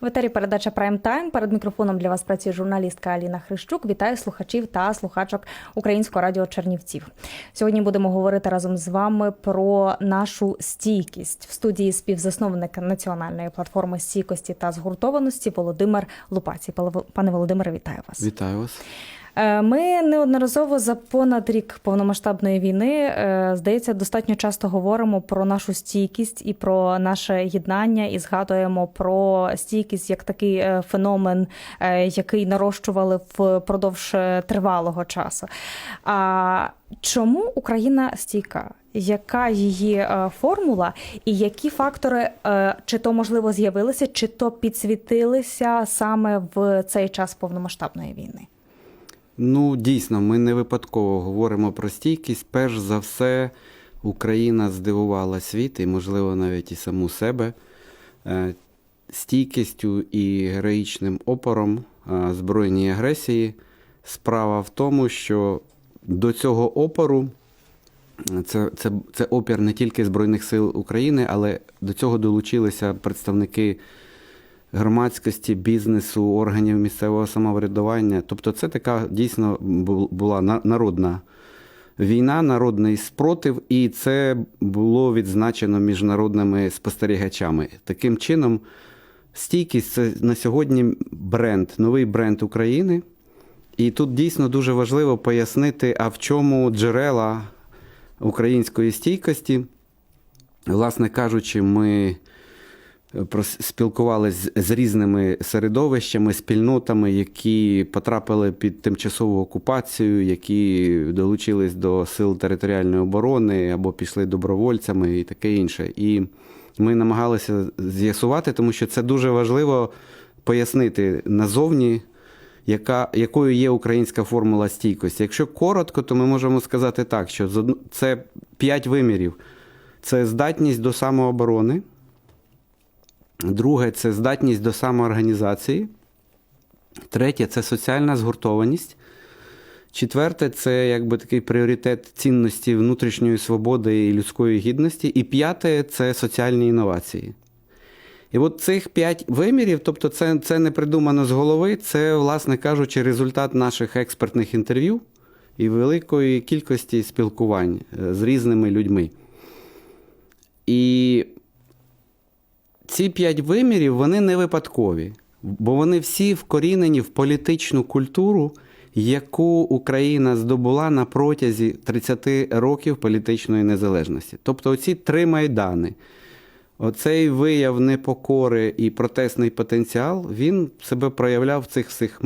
В етері передача Прайм Тайм. Перед мікрофоном для вас працює журналістка Аліна Хрищук. Вітаю слухачів та слухачок Українського радіо Чернівців. Сьогодні будемо говорити разом з вами про нашу стійкість в студії співзасновник національної платформи стійкості та згуртованості Володимир Лупаці. Пане Володимире, вітаю вас. Вітаю вас. Е, Ми неодноразово за понад рік повномасштабної війни, е, здається, достатньо часто говоримо про нашу стійкість і про наше єднання, і згадуємо про стійкість як такий е, феномен, який нарощували впродовж тривалого часу. А чому Україна стійка? Яка її формула, і які фактори чи то можливо з'явилися, чи то підсвітилися саме в цей час повномасштабної війни? Ну, дійсно, ми не випадково говоримо про стійкість. Перш за все, Україна здивувала світ і, можливо, навіть і саму себе е, стійкістю і героїчним опором е, збройній агресії. Справа в тому, що до цього опору це, це, це опір не тільки Збройних сил України, але до цього долучилися представники громадськості, бізнесу, органів місцевого самоврядування. Тобто, це така дійсно була народна війна, народний спротив, і це було відзначено міжнародними спостерігачами. Таким чином, стійкість це на сьогодні бренд, новий бренд України. І тут дійсно дуже важливо пояснити, а в чому джерела української стійкості. Власне кажучи, ми спілкувалися з різними середовищами, спільнотами, які потрапили під тимчасову окупацію, які долучились до сил територіальної оборони або пішли добровольцями і таке інше. І ми намагалися з'ясувати, тому що це дуже важливо пояснити назовні. Яка, якою є українська формула стійкості? Якщо коротко, то ми можемо сказати так, що це п'ять вимірів: це здатність до самооборони, Друге це здатність до самоорганізації. Третє це соціальна згуртованість. Четверте це якби такий пріоритет цінності внутрішньої свободи і людської гідності. І п'яте це соціальні інновації. І от цих п'ять вимірів, тобто це, це не придумано з голови, це, власне кажучи, результат наших експертних інтерв'ю і великої кількості спілкувань е, з різними людьми. І ці п'ять вимірів вони не випадкові, бо вони всі вкорінені в політичну культуру, яку Україна здобула на протязі 30 років політичної незалежності. Тобто, оці три майдани. Оцей вияв непокори і протестний потенціал, він себе проявляв в цих всіх.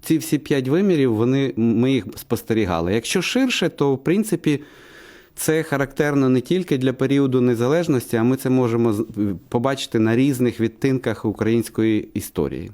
Ці всі п'ять вимірів, вони, ми їх спостерігали. Якщо ширше, то в принципі це характерно не тільки для періоду незалежності, а ми це можемо побачити на різних відтинках української історії.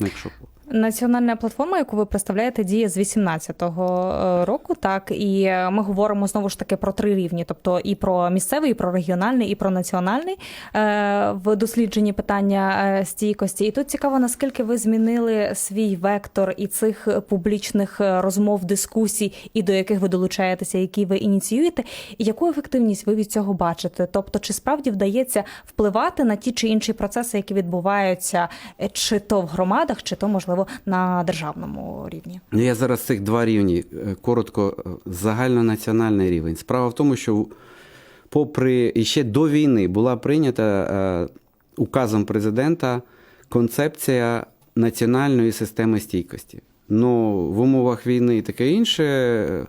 Якщо Національна платформа, яку ви представляєте, діє з 18-го е, року, так і е, ми говоримо знову ж таки про три рівні: тобто і про місцевий, і про регіональний, і про національний е, в дослідженні питання стійкості. І тут цікаво, наскільки ви змінили свій вектор і цих публічних розмов, дискусій, і до яких ви долучаєтеся, які ви ініціюєте, і яку ефективність ви від цього бачите? Тобто, чи справді вдається впливати на ті чи інші процеси, які відбуваються, чи то в громадах, чи то можливо на державному рівні? Ну, Я зараз цих два рівні е, коротко, е, загальнонаціональний рівень. Справа в тому, що попри і ще до війни була прийнята е, указом президента концепція національної системи стійкості. Ну, в умовах війни таке інше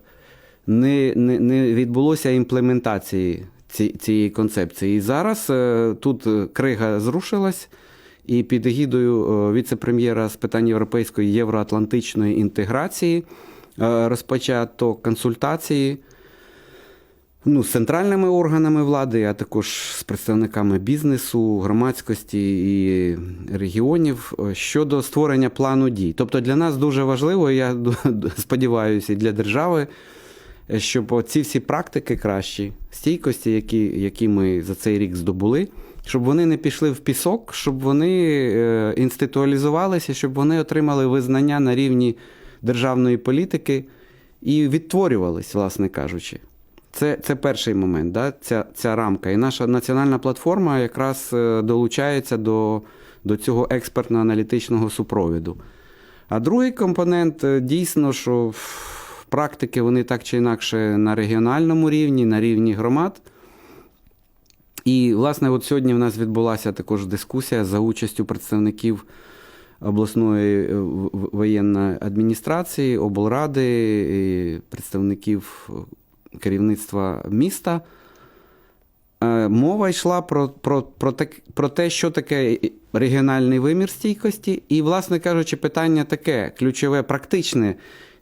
не, не, не відбулося імплементації ці- цієї концепції. І зараз тут крига зрушилась. І під егідою е, віце-прем'єра з питань європейської євроатлантичної інтеграції е, розпочато консультації ну, з центральними органами влади, а також з представниками бізнесу, громадськості і регіонів е, щодо створення плану дій. Тобто для нас дуже важливо, я сподіваюся, і для держави щоб ці всі практики кращі, стійкості, які, які ми за цей рік здобули, щоб вони не пішли в пісок, щоб вони е, інституалізувалися, щоб вони отримали визнання на рівні державної політики і відтворювались, власне кажучи. Це, це перший момент, да? ця, ця рамка. І наша національна платформа якраз е, долучається до, до цього експертно-аналітичного супровіду. А другий компонент е, дійсно, що практики вони так чи інакше на регіональному рівні, на рівні громад. І, власне, от сьогодні в нас відбулася також дискусія за участю представників обласної е, воєнної адміністрації, облради, і представників е, керівництва міста. Е, Мова йшла про, про, про, так, про те, що таке регіональний вимір стійкості, і, власне кажучи, питання таке ключове, практичне.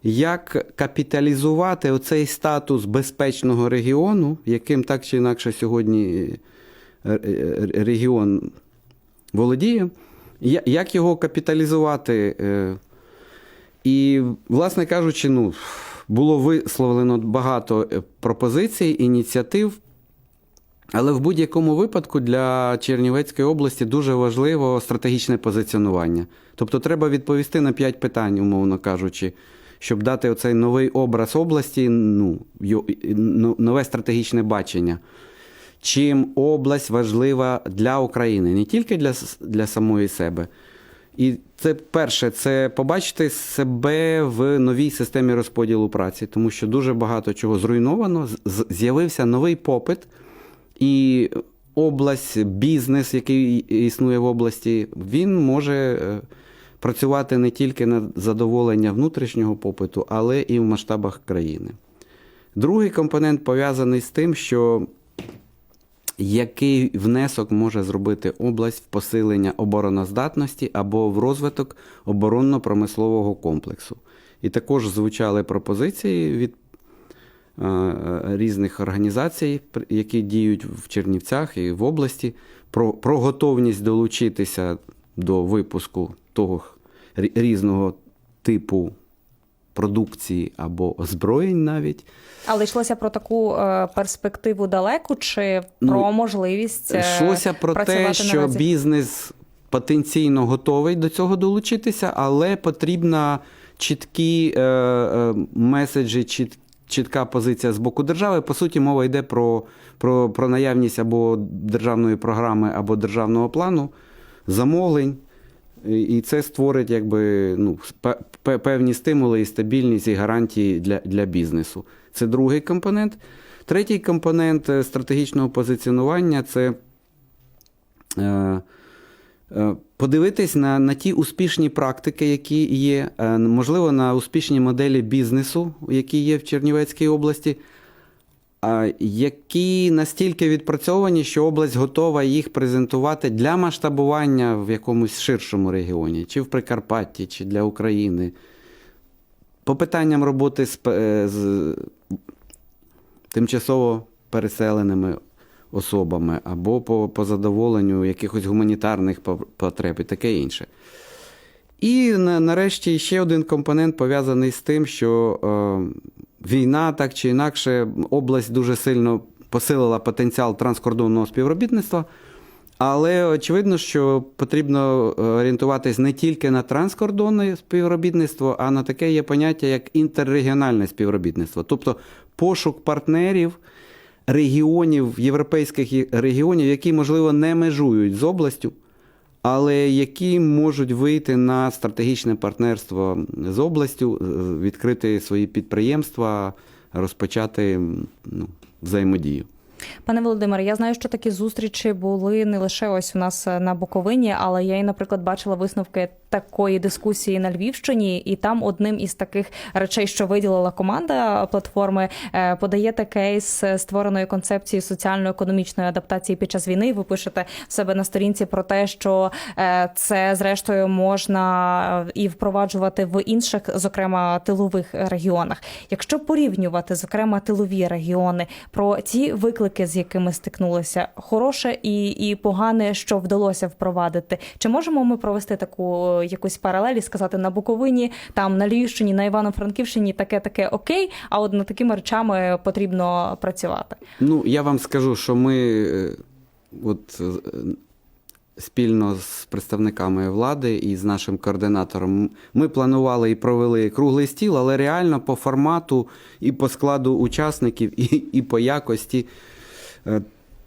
Як капіталізувати оцей статус безпечного регіону, яким так чи інакше сьогодні регіон володіє, як його капіталізувати? е, І, власне кажучи, ну, було висловлено багато е, пропозицій, ініціатив. Але в будь-якому випадку для Чернівецької області дуже важливо стратегічне позиціонування. Тобто треба відповісти на п'ять питань, умовно кажучи, щоб дати оцей новий образ області, ну, ну, нове стратегічне бачення. Чим область важлива для України, не тільки для, для самої себе. І це перше, це побачити себе в новій системі розподілу праці, тому що дуже багато чого зруйновано, з'явився новий попит. І область, бізнес, який існує в області, він може е, працювати не тільки на задоволення внутрішнього попиту, але і в масштабах країни. Другий компонент пов'язаний з тим, що який внесок може зробити область в посилення обороноздатності або в розвиток оборонно-промислового комплексу. І також звучали пропозиції від е, різних організацій, які діють в Чернівцях і в області, про, про готовність долучитися до випуску того різного типу продукції або озброєнь навіть. Але йшлося про таку е, перспективу далеку чи Ну, про можливість е, Йшлося про те, що наразі? бізнес потенційно готовий до цього долучитися, але потрібна чіткі е, е, меседжі, чіт, чітка позиція з боку держави. По суті, мова йде про, про, про наявність або державної програми, або державного плану, замовлень. І це створить якби, ну, пе- пе- певні стимули і стабільність і гарантії для, для бізнесу. Це другий компонент. Третій компонент е, стратегічного позиціонування це е, е, подивитись на, на ті успішні практики, які є, е, можливо, на успішні моделі бізнесу, які є в Чернівецькій області, які настільки відпрацьовані, що область готова їх презентувати для масштабування в якомусь ширшому регіоні, чи в Прикарпатті, чи для України. По питанням роботи з, з тимчасово переселеними особами, або по, по задоволенню якихось гуманітарних потреб і таке інше. І нарешті ще один компонент пов'язаний з тим, що е, війна так чи інакше область дуже сильно посилила потенціал транскордонного співробітництва. Але очевидно, що потрібно е, орієнтуватись не тільки на транскордонне співробітництво, а на таке є поняття як інтеррегіональне співробітництво, тобто пошук партнерів регіонів, європейських регіонів, які, можливо, не межують з областю, але які можуть вийти на стратегічне партнерство з областю, е, відкрити свої підприємства, розпочати ну, взаємодію. Пане Володимире, я знаю, що такі зустрічі були не лише ось у нас е, на Буковині, але я і, наприклад, бачила висновки такої дискусії на Львівщині, і там одним із таких речей, що виділила команда платформи, е, подаєте кейс створеної концепції соціально-економічної адаптації під час війни. Ви пишете в себе на сторінці про те, що е, це зрештою можна е, і впроваджувати в інших, зокрема тилових регіонах. Якщо порівнювати, зокрема, тилові регіони, про ті виклики, з якими стикнулися, хороше і, і погане, що вдалося впровадити, чи можемо ми провести таку якусь паралель і сказати на Буковині, там на Львівщині, на Івано-Франківщині таке таке окей, а от над такими речами потрібно працювати. Ну, я вам скажу, що ми е, от, е, спільно з представниками влади і з нашим координатором ми планували і провели круглий стіл, але реально по формату і по складу учасників, і, і по якості.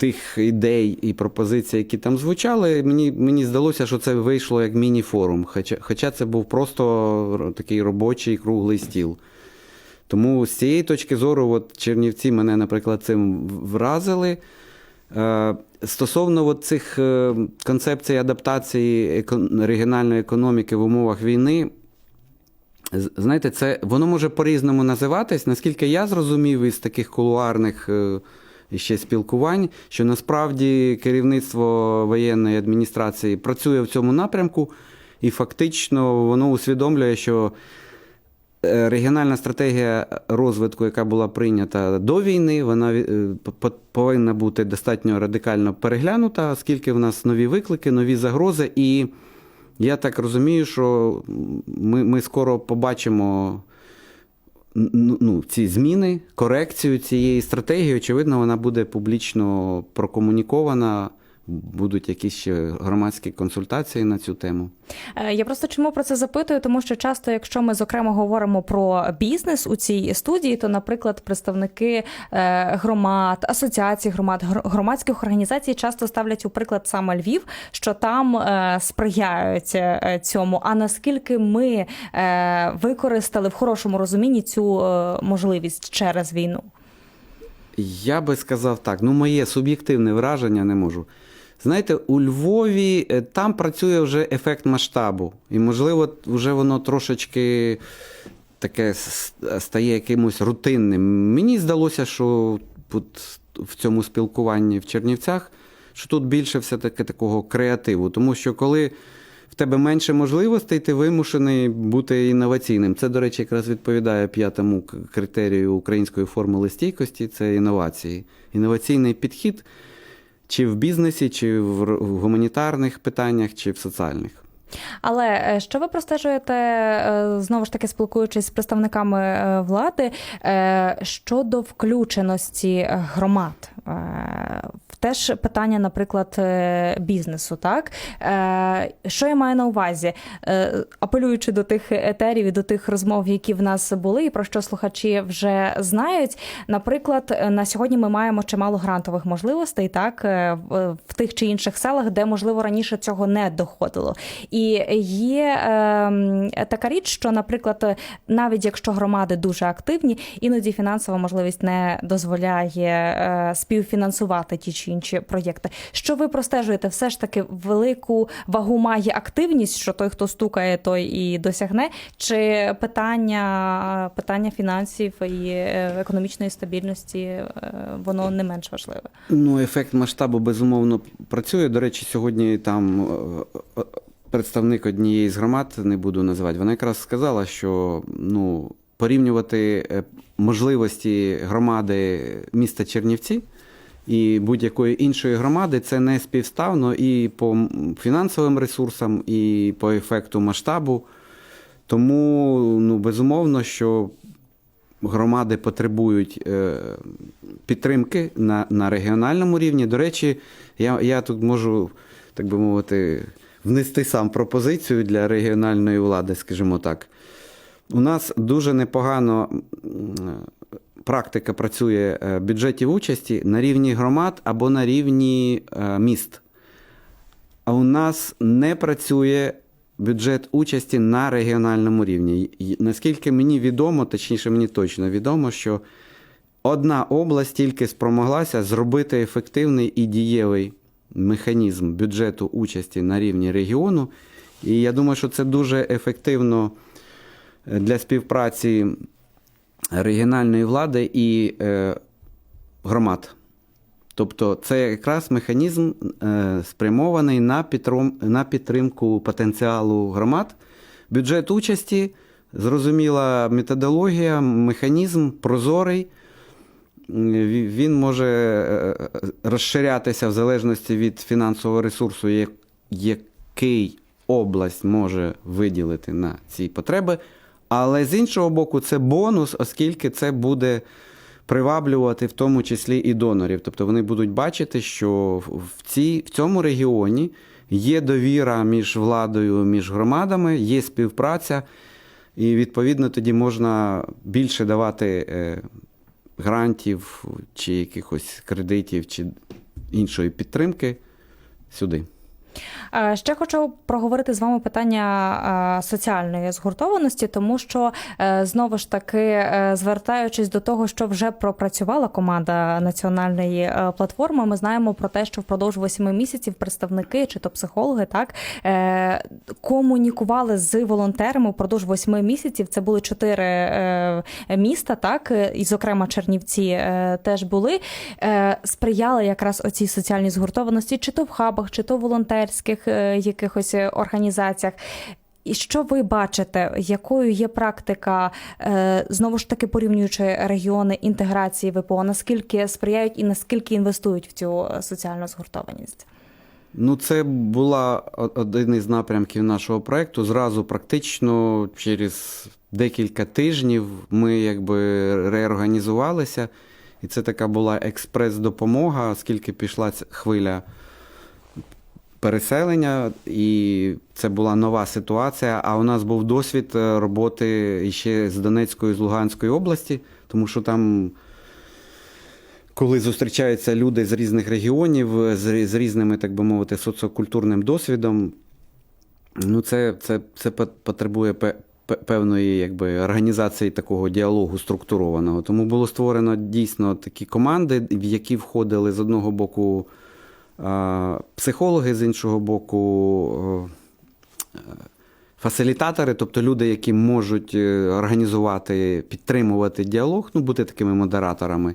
Тих ідей і пропозицій, які там звучали, мені, мені здалося, що це вийшло як міні-форум. Хоча, хоча це був просто такий робочий круглий стіл. Тому з цієї точки зору, от Чернівці мене, наприклад, цим вразили. Е, Стосовно от цих е, концепцій адаптації регіональної економіки в умовах війни, знаєте, це воно може по-різному називатись. Наскільки я зрозумів із таких кулуарних е, ще спілкувань, що насправді керівництво воєнної адміністрації працює в цьому напрямку, і фактично воно усвідомлює, що е, регіональна стратегія розвитку, яка була прийнята до війни, вона е, повинна бути достатньо радикально переглянута, оскільки в нас нові виклики, нові загрози. І я так розумію, що ми, ми скоро побачимо ну, ну, ці зміни, корекцію цієї стратегії. Очевидно, вона буде публічно прокомунікована. Будуть якісь ще громадські консультації на цю тему. Е, Я просто чому про це запитую, тому що часто, якщо ми зокрема говоримо про бізнес у цій студії, то, наприклад, представники е, громад, асоціацій громад, громадських організацій часто ставлять у приклад саме Львів, що там е, сприяють цьому. А наскільки ми використали в хорошому розумінні цю можливість через війну? Я би сказав так, ну моє суб'єктивне враження не можу. Знаєте, у Львові е, там працює вже ефект масштабу, і, можливо, вже воно трошечки таке стає якимось рутинним. Мені здалося, що от в цьому спілкуванні в Чернівцях, що тут більше все-таки такого креативу, тому що коли в тебе менше можливостей, ти вимушений бути інноваційним. Це, до речі, якраз відповідає п'ятому критерію української формули стійкості це інновації. Інноваційний підхід чи в бізнесі, чи в гуманітарних питаннях, чи в соціальних. Але е, що ви простежуєте е, знову ж таки спілкуючись з представниками е, влади щодо включеності громад? Теж питання, наприклад, е, бізнесу, так Е, що я маю на увазі, Е, апелюючи до тих етерів і до тих розмов, які в нас були, і про що слухачі вже знають. Наприклад, на сьогодні ми маємо чимало грантових можливостей, так в тих чи інших селах, де можливо раніше цього не доходило. І є ем, така річ, що, наприклад, навіть якщо громади дуже активні, іноді фінансова можливість не дозволяє співфінансувати ті інші проєкти. Що ви простежуєте? Все ж таки велику вагу має активність, що той, хто стукає, той і досягне, чи питання, питання фінансів і е, економічної стабільності е, воно не менш важливе? Ну, ефект масштабу безумовно працює. До речі, сьогодні там е, представник однієї з громад, не буду називати, вона якраз сказала, що ну, порівнювати можливості громади міста Чернівці і будь-якої іншої громади це не співставно і по фінансовим ресурсам, і по ефекту масштабу. Тому, ну, безумовно, що громади потребують е, підтримки на, на регіональному рівні. До речі, я, я тут можу, так би мовити, внести сам пропозицію для регіональної влади, скажімо так. У нас дуже непогано практика працює е, бюджетів участі на рівні громад або на рівні е, міст. А у нас не працює бюджет участі на регіональному рівні. Наскільки мені відомо, точніше, мені точно відомо, що одна область тільки спромоглася зробити ефективний і дієвий механізм бюджету участі на рівні регіону. І я думаю, що це дуже ефективно е, для співпраці регіональної влади і е, громад. Тобто це якраз механізм е, спрямований на, підтрим, на підтримку потенціалу громад, бюджет участі, зрозуміла методологія, механізм прозорий. Він може е, розширятися в залежності від фінансового ресурсу, який область може виділити на ці потреби. Але з іншого боку, це бонус, оскільки це буде приваблювати в тому числі і донорів. Тобто вони будуть бачити, що в, цій, в цьому регіоні є довіра між владою, між громадами, є співпраця, і відповідно тоді можна більше давати е, грантів чи якихось кредитів, чи іншої підтримки сюди. Е, Ще хочу проговорити з вами питання е, соціальної згуртованості, тому що е, знову ж таки, звертаючись до того, що вже пропрацювала команда національної платформи, ми знаємо про те, що впродовж восьми місяців представники чи то психологи так комунікували з волонтерами впродовж восьми місяців. Це були чотири міста, так і, зокрема, Чернівці теж були. Сприяли якраз оцій соціальній згуртованості, чи то в хабах, чи то в волонтерських е, якихось е, організаціях. І що ви бачите, якою є практика, е, знову ж таки порівнюючи регіони інтеграції ВПО, наскільки сприяють і наскільки інвестують в цю соціальну згуртованість? Ну, це була один із напрямків нашого проєкту. Зразу практично через декілька тижнів ми якби реорганізувалися. І це така була експрес-допомога, оскільки пішла хвиля переселення, і це була нова ситуація. А у нас був досвід е, роботи іще з Донецької з Луганської області, тому що там коли зустрічаються люди з різних регіонів, з, з різними, так би мовити, соціокультурним досвідом, ну це, це, це потребує пе- пе- певної якби, організації такого діалогу структурованого. Тому було створено дійсно такі команди, в які входили з одного боку психологи, з іншого боку. е, Фасилітатори, тобто люди, які можуть е, організувати, підтримувати діалог, ну, бути такими модераторами.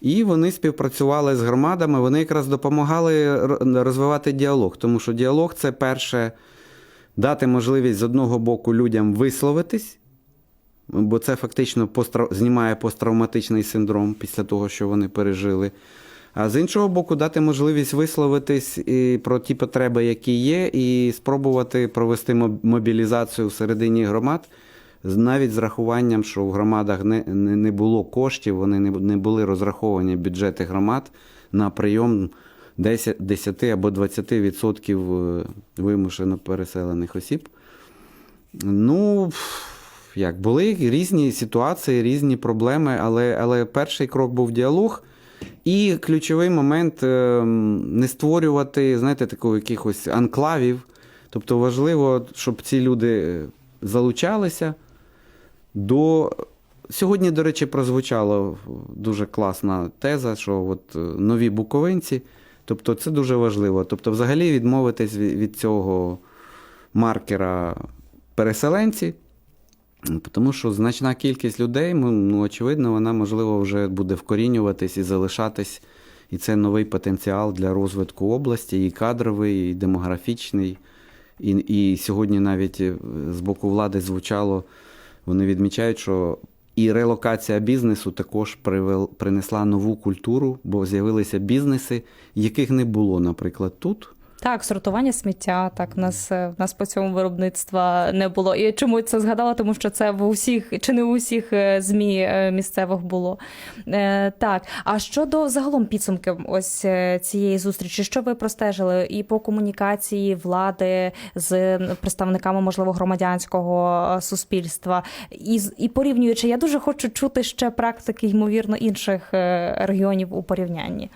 І вони співпрацювали з громадами, вони якраз допомагали розвивати діалог. Тому що діалог це перше дати можливість з одного боку людям висловитись, бо це фактично постра- знімає посттравматичний синдром після того, що вони пережили. А з іншого боку, дати можливість висловитись і про ті потреби, які є, і спробувати провести мобілізацію всередині громад, навіть з рахуванням, що в громадах не, не, було коштів, вони не, були розраховані бюджети громад на прийом 10, 10 або 20 відсотків е, вимушено переселених осіб. Ну, як були різні ситуації, різні проблеми, але, але перший крок був діалог. І ключовий момент е, не створювати, знаєте, такого якихось анклавів. Тобто важливо, щоб ці люди залучалися до. Сьогодні, до речі, прозвучала дуже класна теза, що от е, нові буковинці. Тобто це дуже важливо. Тобто, взагалі відмовитись від від цього маркера переселенці. Тому що значна кількість людей, ну, очевидно, вона, можливо, вже буде вкорінюватись і залишатись. І це новий потенціал для розвитку області, і кадровий, і демографічний. І, і сьогодні навіть е, з боку влади звучало, вони відмічають, що і релокація бізнесу також привел, принесла нову культуру, бо з'явилися бізнеси, яких не було, наприклад, тут. Так, сортування сміття. Так, в нас е, в нас по цьому виробництва не було. І чому це згадала? Тому що це в усіх чи не в усіх е, змі е, місцевих було. Так, а щодо загалом підсумків ось цієї зустрічі, що ви простежили і по комунікації влади з представниками, можливо, громадянського суспільства, і і порівнюючи, я дуже хочу чути ще практики, ймовірно, інших регіонів у порівнянні.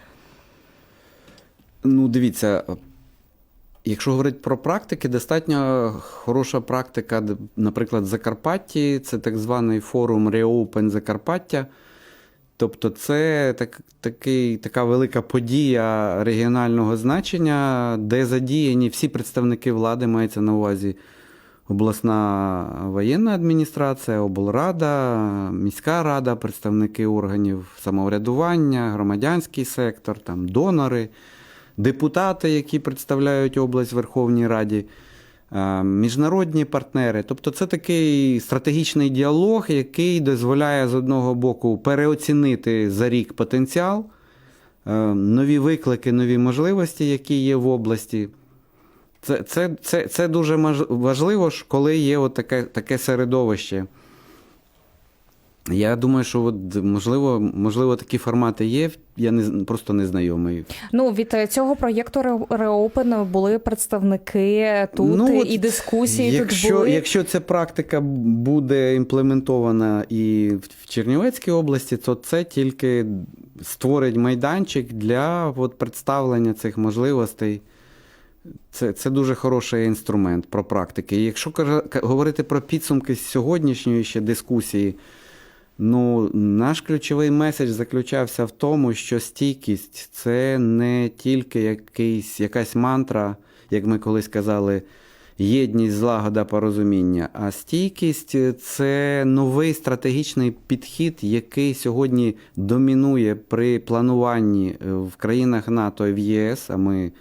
Ну, дивіться, якщо говорити про практики, достатньо хороша практика, наприклад, в Закарпатті, це так званий форум Reopen Закарпаття. Тобто, це так, такий, така велика подія регіонального значення, де задіяні всі представники влади, мається на увазі обласна воєнна адміністрація, облрада, міська рада, представники органів самоврядування, громадянський сектор, там, донори, депутати, які представляють область в Верховній Раді, е, міжнародні партнери. Тобто це такий стратегічний діалог, який дозволяє з одного боку переоцінити за рік потенціал, е, нові виклики, нові можливості, які є в області. Це, це, це, це дуже важливо, коли є от таке, таке середовище. Я думаю, що от, можливо, можливо, такі формати є. Я не, просто не знайомий. Ну від е, цього проєкту Reopen були представники тут Ну, от і дискусії якщо, тут були. Якщо ця практика буде імплементована і в- в Чернівецькій області, то це тільки створить майданчик для от, представлення цих можливостей. Це, це дуже хороший інструмент про практики. І якщо говорити про підсумки сьогоднішньої ще дискусії, ну, наш ключовий меседж заключався в тому, що стійкість це не тільки якийсь, якась мантра, як ми колись казали, єдність, злагода, порозуміння. А стійкість це новий стратегічний підхід, який сьогодні домінує при плануванні е, в країнах НАТО і в ЄС, а ми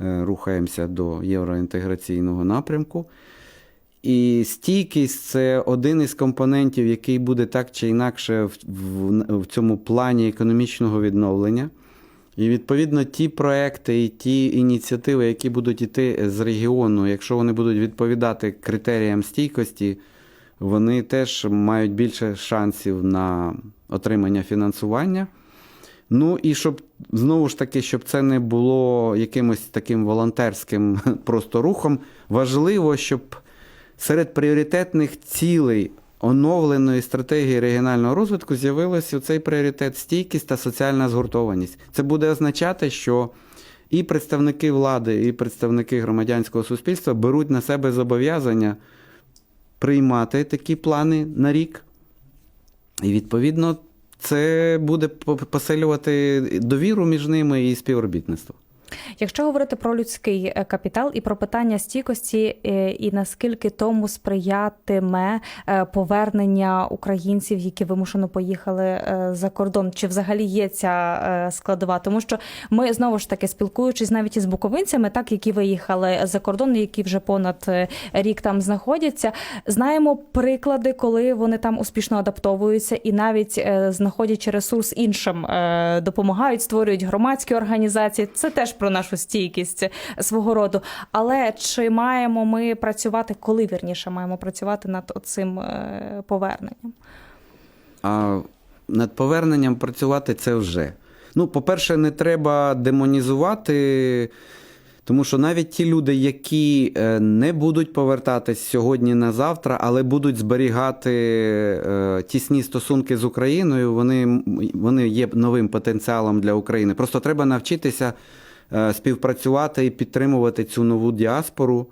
е, рухаємося до євроінтеграційного напрямку. І стійкість це один із компонентів, який буде так чи інакше в, в, в цьому плані економічного відновлення. І відповідно ті проекти і ті ініціативи, які будуть йти з регіону, якщо вони будуть відповідати критеріям стійкості, вони теж мають більше шансів на отримання фінансування. Ну і щоб знову ж таки, щоб це не було якимось таким волонтерським просто рухом, важливо, щоб серед пріоритетних цілей оновленої стратегії регіонального розвитку з'явився цей пріоритет стійкість та соціальна згуртованість. Це буде означати, що і представники влади, і представники громадянського суспільства беруть на себе зобов'язання приймати такі плани на рік. І відповідно це буде посилювати довіру між ними і співробітництво. Якщо говорити про людський е, капітал і про питання стійкості, е, і наскільки тому сприятиме е, повернення українців, які вимушено поїхали за кордон, чи взагалі є ця складова? Тому що ми знову ж таки спілкуючись навіть із буковинцями, так які виїхали за кордон, які вже понад рік там знаходяться, знаємо приклади, коли вони там успішно адаптовуються і навіть знаходячи ресурс іншим, допомагають, створюють громадські організації. Це теж про нашу стійкість свого роду. Але чи маємо ми працювати, коли вірніше маємо працювати над цим поверненням? А над поверненням працювати це вже. Ну, по-перше, не треба демонізувати, тому що навіть ті люди, які е, не будуть повертатись сьогодні на завтра, але будуть зберігати е, тісні стосунки з Україною, вони, вони є новим потенціалом для України. Просто треба навчитися е, співпрацювати і підтримувати цю нову діаспору.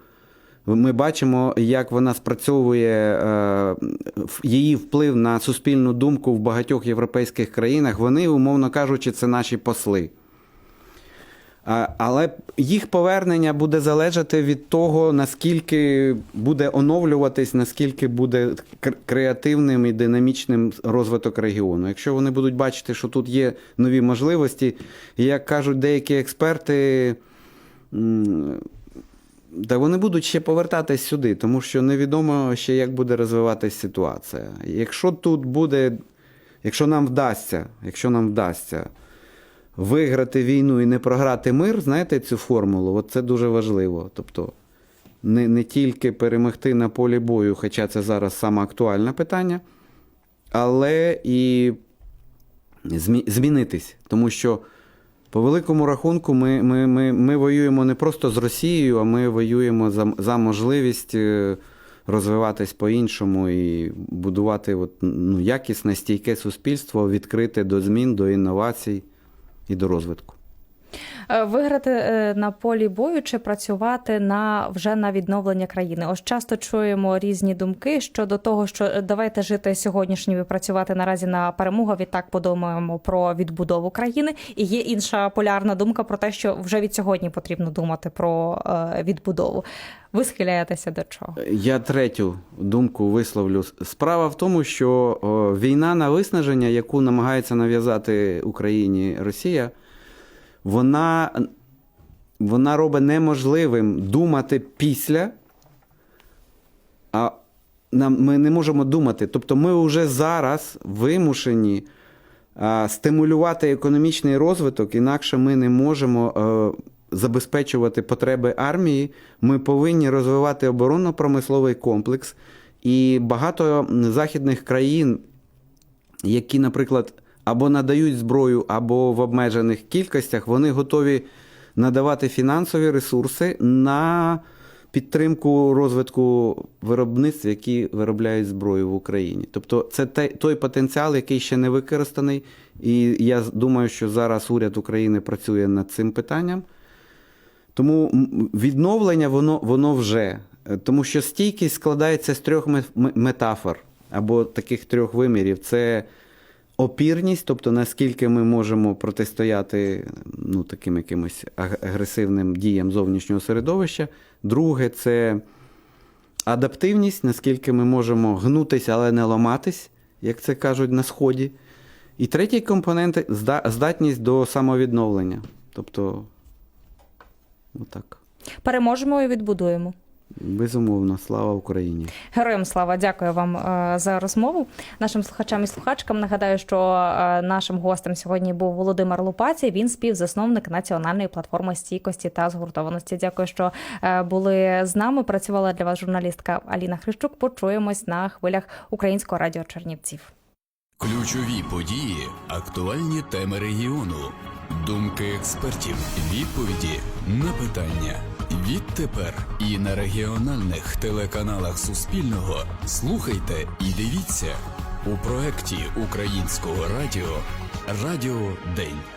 Ми бачимо, як вона спрацьовує е, її вплив на суспільну думку в багатьох європейських країнах. Вони, умовно кажучи, це наші посли. Але їх повернення буде залежати від того, наскільки буде оновлюватись, наскільки буде кр- креативним і динамічним розвиток регіону. Якщо вони будуть бачити, що тут є нові можливості, і як кажуть деякі експерти, та вони будуть ще повертатись сюди, тому що невідомо ще, як буде розвиватись ситуація. Якщо тут буде, якщо нам вдасться, якщо нам вдасться виграти війну і не програти мир, знаєте цю формулу? От це дуже важливо. Тобто не, не тільки перемогти на полі бою, хоча це зараз саме актуальне питання, але і змі- змінитись. Тому що по великому рахунку ми, ми, ми, ми воюємо не просто з Росією, а ми воюємо за, за можливість е, розвиватись по-іншому і будувати от, ну, якісне, стійке суспільство, відкрите до змін, до інновацій і до розвитку. Е, Виграти е, на полі бою чи працювати на вже на відновлення країни? Ось часто чуємо різні думки щодо того, що е, давайте жити сьогоднішнім і працювати наразі на перемогу. Відтак подумаємо про відбудову країни. І є інша полярна думка про те, що вже від сьогодні потрібно думати про відбудову. Ви схиляєтеся до чого? Я третю думку висловлю. Справа в тому, що війна на виснаження, яку намагається нав'язати Україні Росія, вона, вона робить неможливим думати після. А ми не можемо думати. Тобто ми вже зараз вимушені стимулювати економічний розвиток, інакше ми не можемо е, забезпечувати потреби армії, ми повинні розвивати оборонно-промисловий комплекс. І багато західних країн, які, наприклад, або надають зброю, або в обмежених кількостях, вони готові надавати фінансові ресурси на підтримку розвитку виробництв, які виробляють зброю в Україні. Тобто, це той потенціал, який ще не використаний. І я думаю, що зараз уряд України працює над цим питанням. Тому відновлення воно, воно вже. Е, Тому що стійкість складається з трьох метафор або таких трьох вимірів: це опірність, тобто наскільки ми можемо протистояти ну, таким якимось агресивним діям зовнішнього середовища. Друге, це адаптивність, наскільки ми можемо гнутися, але не ламатись, як це кажуть на сході. І третій компонент здатність до самовідновлення. Тобто, отак. Переможемо і відбудуємо. Безумовно, слава Україні. Героям слава, дякую вам е, за розмову. Нашим слухачам і слухачкам нагадаю, що е, нашим гостем сьогодні був Володимир Лупаці. Він співзасновник національної платформи стійкості та згуртованості. Дякую, що е, були з нами. Працювала для вас журналістка Аліна Хрищук. Почуємось на хвилях Українського радіо Чернівців. Ключові події, актуальні теми регіону, думки експертів, відповіді на питання. Відтепер і на регіональних телеканалах Суспільного слухайте і дивіться у проєкті Українського радіо Радіо День.